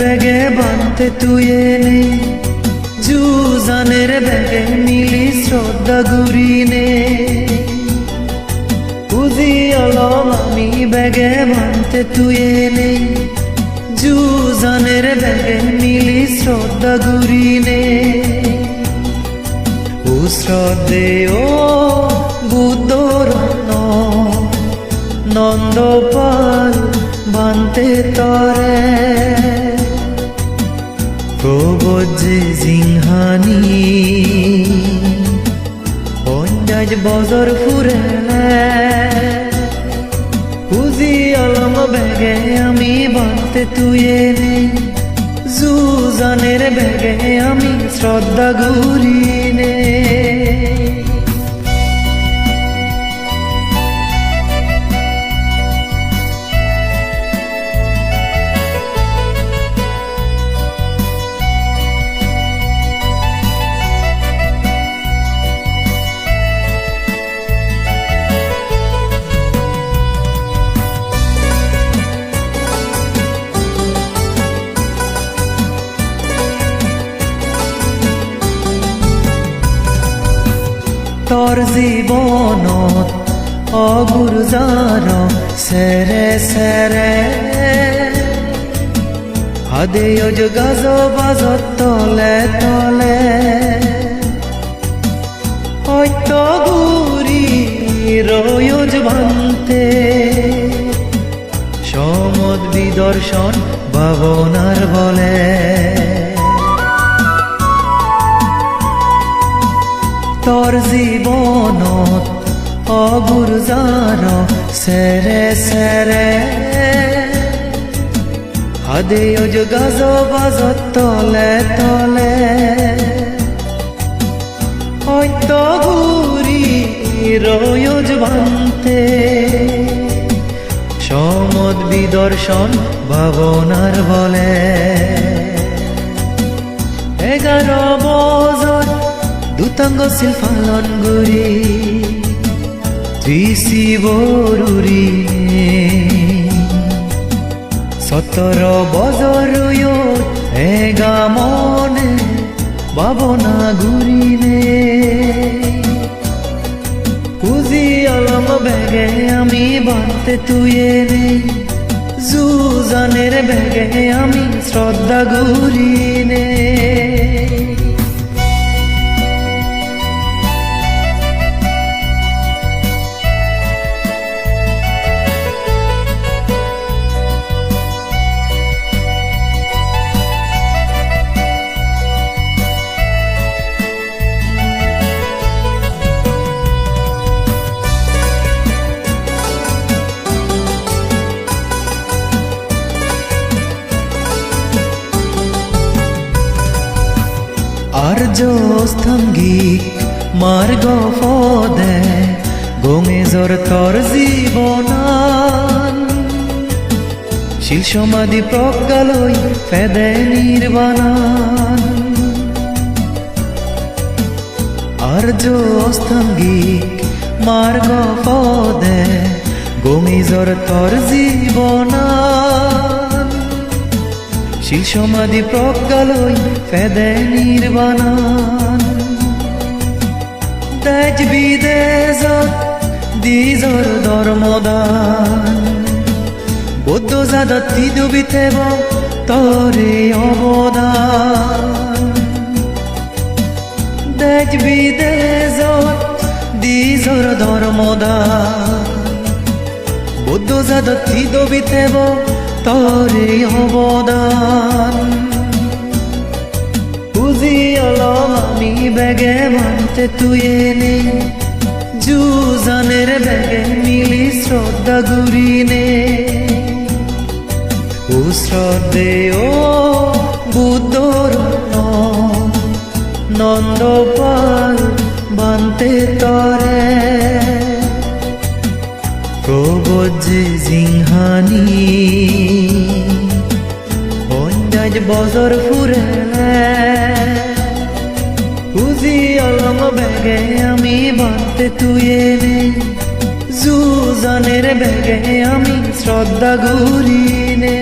ব্যাগে বানতে তুই নেই জুজানের ব্যাগে মিলি শ্রদ্ধা গুরিনে বুঝি আলম, আমি ব্যাগে বানতে তুই নেই জুজানের ব্যাগে মিলি শ্রদ্ধা গুরিনে ও শ্রদ্ধে ও বুদ্ধরত্ন নন্দপাল বানতে তরে। বজর ফুরে বুঝি অলম বেগে আমি বলতে তুই নেই জুজনের বেগে আমি শ্রদ্ধা গুরিনে তোর অগুরজার সেরে সেরে। হাদে অজ গাজ বাজত তলে তলে। হয়তো গুরি রয়জ ভান্তে সমদ বিদর্শন ভাবনার বলে। তোর জীবনত অগুরজার সেরে সেরে। হাদে অজ গাজ বাজত তলে তলে। হয়তো ঘুরি রয়জ ভান্তে সমদ বিদর্শন ভাবনার বলে। এগারো বছর দুতাঙ্গ শিল পালন গুরি ত্রিশি বরুরি সতর বজর এগা মনে ভাবনা ঘুরিনে কুজি আলম বেগে আমি বানতে তুই নেই জুজানের বেগে আমি শ্রদ্ধা ঘুরিনে আর্যস্থাঙ্গিক মার্গ পদে গোমেজর তর জীবনান। শিল সমাধি প্রজ্ঞালয় ফেদে নির্বাণান। আর্য অস্থাঙ্গিক মার্গ পদে গোমেজর তর জীবনান। শিল সমাধি প্রজ্ঞালয়, ফেদে নির্বাণান দেজ বিদেশ দিজর ধর্মদান। বৌদ্ধ জাদা তিদুবিতেব তরে অবদান। দেজ বিদেশ দিজর ধর্মদান। বৌদ্ধ জাদা তিদুবিতেব তরে অবদান। বুঝি আলম আমি বেগে মানতে তুই নেই জুজানের বেগে মিলি শ্রদ্ধা গুরিনে ও শ্রদ্ধে ও বুদ্ধর নন্দপাল বানতে তরে। প্রবজ্জে জিংহানি বজর ফুরেলে বুঝি অলম বেগে আমি বাঁধতে তুই নেই জুজনের বেগে আমি শ্রদ্ধা গুরিনে